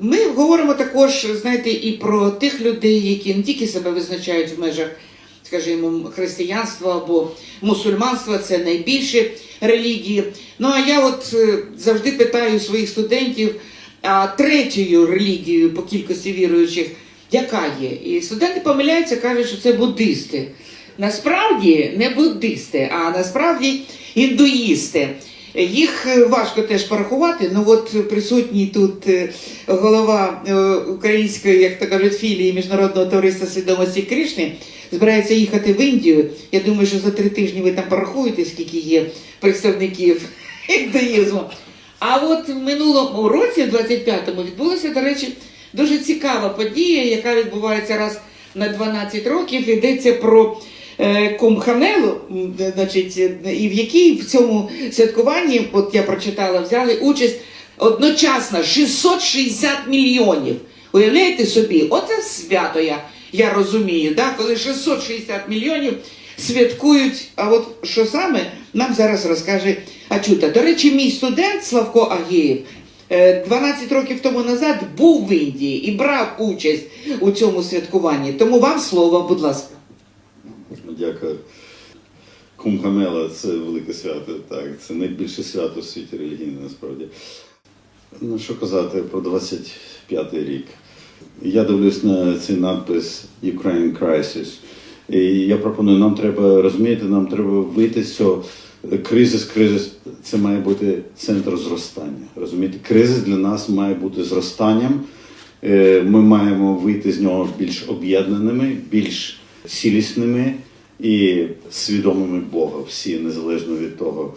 Ми говоримо також, знаєте, і про тих людей, які не тільки себе визначають в межах, скажімо, християнства або мусульманства, це найбільші релігії. Ну а я от е, завжди питаю своїх студентів, а третьою релігією по кількості віруючих, яка є? І студенти помиляються, кажуть, що це буддисти. Насправді не буддисти, а насправді індуїсти. Їх е, важко теж порахувати. Ну от присутній тут е, голова е, української, як то кажуть, філії міжнародного товариства свідомості Кришни збирається їхати в Індію. Я думаю, що за три тижні ви там порахуєте, скільки є представників індуїзму. А от в минулому році, в 25-му, відбулася, до речі, дуже цікава подія, яка відбувається раз на 12 років. Йдеться про е, Кумхамелу, значить, е, і в якій в цьому святкуванні, от я прочитала, взяли участь одночасно 660 мільйонів. Уявляєте собі, оце свято я, я розумію, да? коли 660 мільйонів святкують. А от що саме нам зараз розкаже Ачута. До речі, мій студент Славко Агієв е, 12 років тому назад був в Індії і брав участь у цьому святкуванні. Тому вам слово, будь ласка. Дякую. Кумхамела це велике свято, так. Це найбільше свято в світі релігійне насправді. Ну, що казати про 25-й рік. Я дивлюсь на цей надпис Ukraine Crisis. І я пропоную, нам треба розуміти, нам треба вийти з цього. Кризис, кризис це має бути центр зростання. Розумієте, кризис для нас має бути зростанням. Е, Ми маємо вийти з нього більш об'єднаними, більш цілісними і свідомими Бога, всі незалежно від того,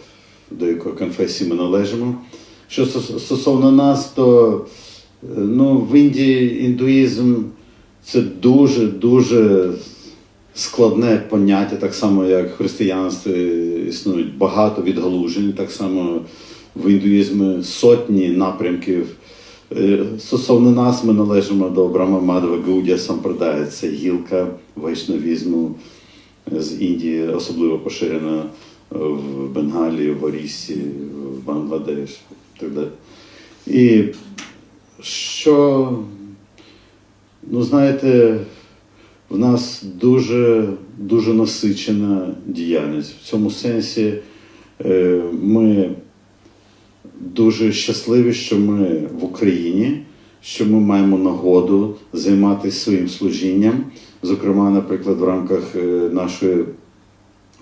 до якої конфесії ми належимо. Що стосовно нас, то е, ну, в Індії індуїзм це дуже дуже складне поняття, так само як в християнстві існують багато відгалужень, так само в індуїзмі сотні напрямків. Е, Стосовно нас, ми належимо до Брама Мадава Гаудія Сампрадай, це гілка вайшнавізму з Індії, особливо поширена в Бенгалії, в Орісі, в Бангладеш так далі. І що, ну знаєте, в нас дуже, дуже насичена діяльність. В цьому сенсі е, ми дуже щасливі, що ми в Україні, що ми маємо нагоду займатися своїм служінням. Зокрема, наприклад, в рамках е, нашої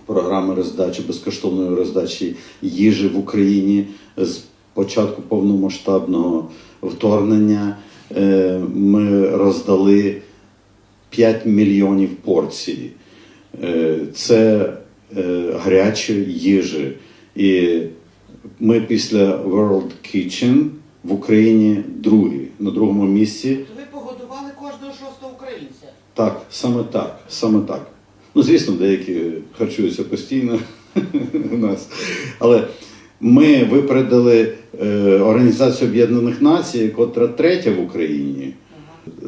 програми роздачі, безкоштовної роздачі їжі в Україні з початку повномасштабного вторгнення е, ми роздали 5 мільйонів порцій. Е, Це гарячої їжі. І ми після World Kitchen в Україні другі, на другому місці. Так, саме так, саме так. Ну, звісно, деякі харчуються постійно у нас. Але ми випередили е, Організацію Об'єднаних Націй, котра третя в Україні.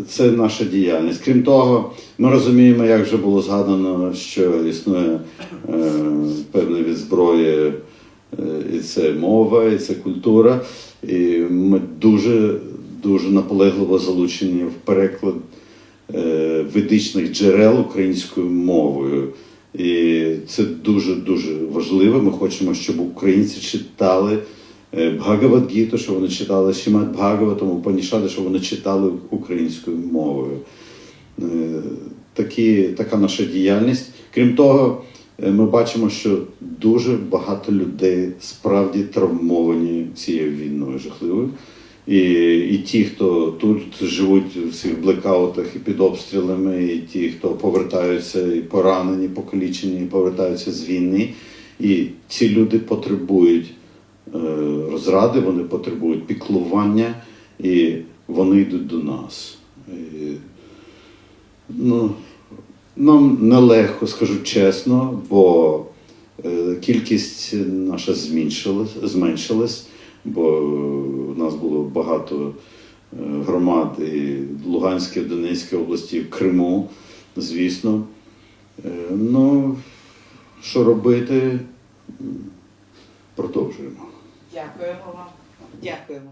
Це наша діяльність. Крім того, ми розуміємо, як вже було згадано, що існує е, певний від зброї, е, і це мова, і це культура. І ми дуже, дуже наполегливо залучені в переклад ведичних джерел українською мовою. І це дуже дуже важливо. Ми хочемо, щоб українці читали е, Бхагавадгіту, щоб вони читали Шімат Бхагаватам, Упанішади, щоб вони читали українською мовою. Е, Такі, така наша діяльність. Крім того, е, ми бачимо, що дуже багато людей справді травмовані цією війною жахливою. І, і ті, хто тут живуть в цих блекаутах і під обстрілами, і ті, хто повертаються і поранені, покалічені, і повертаються з війни. І ці люди потребують е, розради, вони потребують піклування, і вони йдуть до нас. І, ну, нам нелегко, скажу чесно, бо е, кількість наша зменшилась, зменшилась, бо в нас було багато е, громад і Луганській, Донецькій області, в Криму, звісно. Е, Ну, що робити, продовжуємо. Дякуємо вам. Дякуємо.